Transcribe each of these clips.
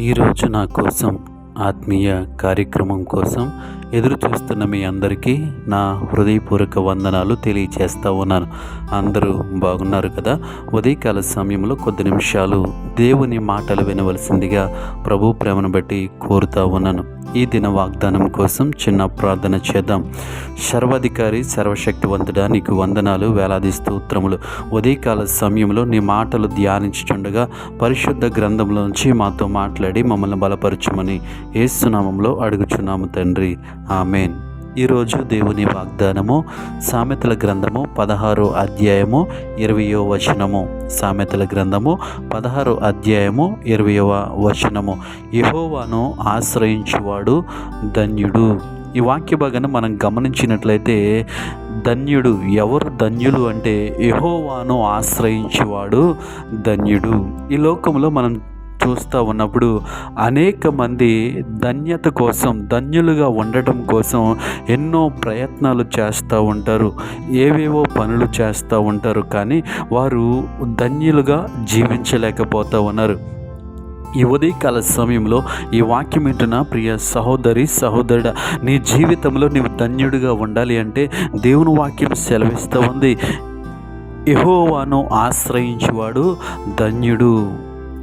ఈరోజు నా కోసం ఆత్మీయ కార్యక్రమం కోసం ఎదురు చూస్తున్న మీ అందరికీ నా హృదయపూర్వక వందనాలు తెలియచేస్తూ ఉన్నాను. అందరూ బాగున్నారు కదా? ఉదయకాల సమయంలో కొద్ది నిమిషాలు దేవుని మాటలు వినవలసిందిగా ప్రభు ప్రేమను బట్టి కోరుతా ఉన్నాను. ఈ దిన వాగ్దానం కోసం చిన్న ప్రార్థన చేద్దాం. సర్వాధికారి సర్వశక్తివంతుడా నీకు వందనాలు వేలాది స్తోత్రములు. ఉదయకాల సమయంలో నీ మాటలు ధ్యానించుచుండగా పరిశుద్ధ గ్రంథంలోంచి మాతో మాట్లాడి మమ్మల్ని బలపరచమని ఏసునామంలో అడుగుచున్నాము తండ్రి. ఆమెన్. ఈరోజు దేవుని వాగ్దానము సామెతల గ్రంథము పదహారు అధ్యాయము ఇరవయో వచనము. సామెతల గ్రంథము పదహారు అధ్యాయము ఇరవయవ వచనము. యహోవాను ఆశ్రయించువాడు ధన్యుడు. ఈ వాక్య భాగాన్ని మనం గమనించినట్లయితే ధన్యుడు ఎవరు? ధన్యులు అంటే యహోవాను ఆశ్రయించేవాడు ధన్యుడు. ఈ లోకంలో మనం చూస్తూ ఉన్నప్పుడు అనేక మంది ధన్యత కోసం ధన్యులుగా ఉండటం కోసం ఎన్నో ప్రయత్నాలు చేస్తూ ఉంటారు ఏవేవో పనులు చేస్తూ ఉంటారు. కానీ వారు ధన్యులుగా జీవించలేకపోతూ ఉన్నారు. ఈ ఉదయకాల సమయంలో ఈ వాక్యం వింటున్న ప్రియ సహోదరి సహోదరుడ నీ జీవితంలో నీవు ధన్యుడిగా ఉండాలి అంటే దేవుని వాక్యం సెలవిస్తూ ఉంది. యహోవాను ఆశ్రయించువాడు ధన్యుడు.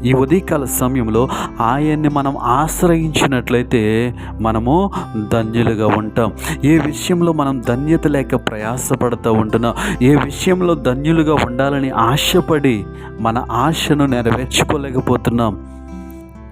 ఈ ఉదయకాల సమయంలో ఆయన్ని మనం ఆశ్రయించినట్లయితే మనము ధన్యులుగా ఉంటాం. ఏ విషయంలో మనం ధన్యత లేక ప్రయాసపడుతూ ఉంటున్నాం? ఏ విషయంలో ధన్యులుగా ఉండాలని ఆశపడి మన ఆశను నెరవేర్చుకోలేకపోతున్నాం?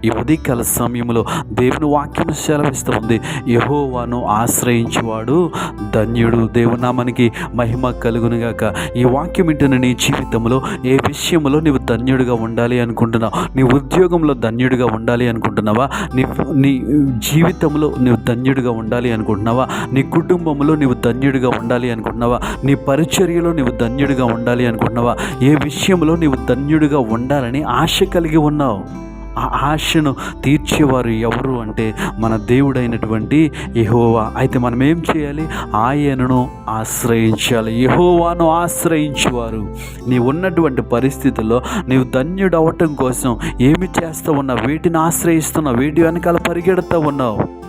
ఈ ఉదయకాల సమయంలో దేవుని వాక్యం సెలవిస్తూ ఉంది. యహోవాను ఆశ్రయించేవాడు ధన్యుడు. దేవునామానికి మహిమ కలుగునుగాక ఈ వాక్యం ఇంటిని నీ జీవితంలో ఏ విషయంలో నీవు ధన్యుడిగా ఉండాలి అనుకుంటున్నావు? నీ ఉద్యోగంలో ధన్యుడిగా ఉండాలి అనుకుంటున్నావా? నీ నీ జీవితంలో నీవు ధన్యుడిగా ఉండాలి అనుకుంటున్నావా? నీ కుటుంబంలో నీవు ధన్యుడిగా ఉండాలి అనుకుంటున్నావా? నీ పరిచర్యలో నీవు ధన్యుడిగా ఉండాలి అనుకుంటున్నావా? ఏ విషయంలో నీవు ధన్యుడిగా ఉండాలని ఆశ కలిగి ఉన్నావు? ఆ ఆశను తీర్చేవారు ఎవరు అంటే మన దేవుడైనటువంటి యహోవా. అయితే మనం ఏం చేయాలి? ఆయనను ఆశ్రయించాలి. యహోవాను ఆశ్రయించేవారు. నీ ఉన్నటువంటి పరిస్థితుల్లో నీవు ధన్యుడు అవటం కోసం ఏమి చేస్తూ ఉన్నావు? వీటిని ఆశ్రయిస్తున్నావు? వీటి వెనకాల పరిగెడుతూ ఉన్నావు?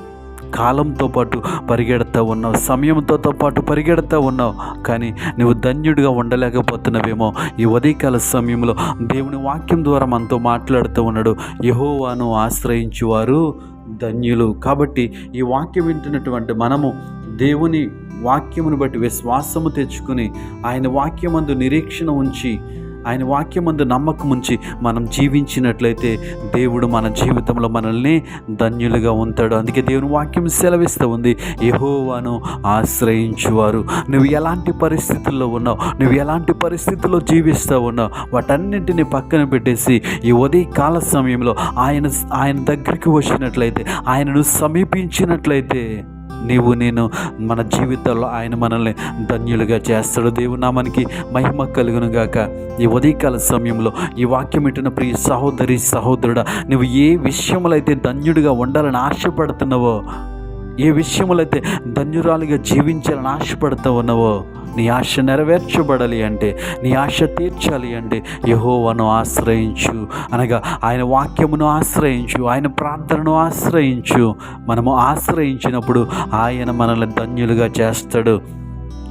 కాలంతో పాటు పరిగెడతా ఉన్నావు సమయంతో పాటు పరిగెడతా ఉన్నావు. కానీ నువ్వు ధన్యుడిగా ఉండలేకపోతున్నావేమో. ఈ ఉదయకాల సమయంలో దేవుని వాక్యం ద్వారా మనతో మాట్లాడుతూ ఉన్నాడు. యహోవాను ఆశ్రయించేవారు ధన్యులు. కాబట్టి ఈ వాక్యం వింటున్నటువంటి మనము దేవుని వాక్యమును బట్టి విశ్వాసము తెచ్చుకుని ఆయన వాక్యమందు నిరీక్షణ ఉంచి ఆయన వాక్యమందు నమ్మకం ఉంచి మనం జీవించినట్లయితే దేవుడు మన జీవితంలో మనల్ని ధన్యులుగా ఉంటాడు. అందుకే దేవుని వాక్యం సెలవిస్తూ ఉంది. యహోవాను ఆశ్రయించువారు. నువ్వు ఎలాంటి పరిస్థితుల్లో ఉన్నావు? నువ్వు ఎలాంటి పరిస్థితుల్లో జీవిస్తూ ఉన్నావు? వాటన్నింటినీ పక్కన పెట్టేసి ఈ ఉదయ కాల సమయంలో ఆయన ఆయన దగ్గరికి వచ్చినట్లయితే ఆయనను సమీపించినట్లయితే నీవు నేను మన జీవితంలో ఆయన మనల్ని ధన్యులుగా చేస్తాడు. దేవుడు నామానికి మహిమ కలుగును గాక. ఈ ఉదయకాల సమయంలో ఈ వాక్యం ఇట్టిన ప్రియ సహోదరి సహోదరుడా నువ్వు ఏ విషయంలో అయితే ధన్యుడిగా ఉండాలని ఆశపడుతున్నావో ఏ విషయంలో అయితే ధన్యురాలుగా జీవించాలని ఆశపడుతూ ఉన్నావో నీ ఆశ నెరవేర్చబడాలి అంటే నీ ఆశ తీర్చాలి అంటే యహోవను ఆశ్రయించు. అనగా ఆయన వాక్యమును ఆశ్రయించు ఆయన ప్రార్థనను ఆశ్రయించు. మనము ఆశ్రయించినప్పుడు ఆయన మనల్ని ధన్యులుగా చేస్తాడు.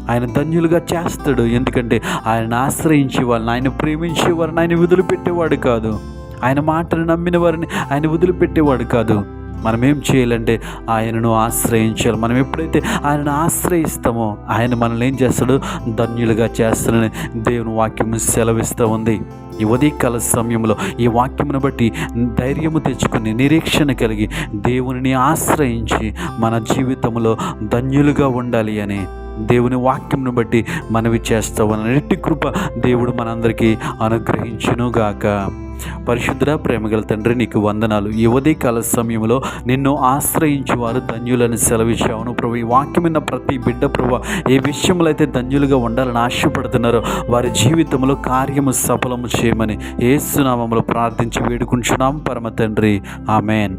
ఆయన ధన్యులుగా చేస్తాడు. ఎందుకంటే ఆయన ఆశ్రయించే వాళ్ళని ఆయన ప్రేమించే వారిని ఆయన వదిలిపెట్టేవాడు కాదు. ఆయన మాటను నమ్మిన వారిని ఆయన వదిలిపెట్టేవాడు కాదు. మనం ఏం చేయాలంటే ఆయనను ఆశ్రయించాలి. మనం ఎప్పుడైతే ఆయనను ఆశ్రయిస్తామో ఆయన మనల్ని ఏం చేస్తాడు? ధన్యులుగా చేస్తాడని దేవుని వాక్యం సెలవిస్తూ ఉంది. ఈ ఉదయకాల సమయంలో ఈ వాక్యమును బట్టి ధైర్యము తెచ్చుకుని నిరీక్షణ కలిగి దేవునిని ఆశ్రయించి మన జీవితంలో ధన్యులుగా ఉండాలి అని దేవుని వాక్యంను బట్టి మనవి చేస్తామని నెట్టి కృప దేవుడు మనందరికీ అనుగ్రహించునుగాక. పరిశుద్ధ ప్రేమగల తండ్రి నీకు వందనాలు. ఈ ఉదయకాల సమయంలో నిన్ను ఆశ్రయించి వారు ధన్యులను సెలవిచ్చావును. ప్రభు ఈ వాక్యమైన ప్రతి బిడ్డ ప్రభు ఏ విషయంలో అయితే ధన్యులుగా ఉండాలని ఆశపడుతున్నారో. వారి జీవితంలో కార్యము సఫలము చేయమని ఏసునామంలో ప్రార్థించి వేడుకుంటున్నాం. పరమ తండ్రి ఆమెన్.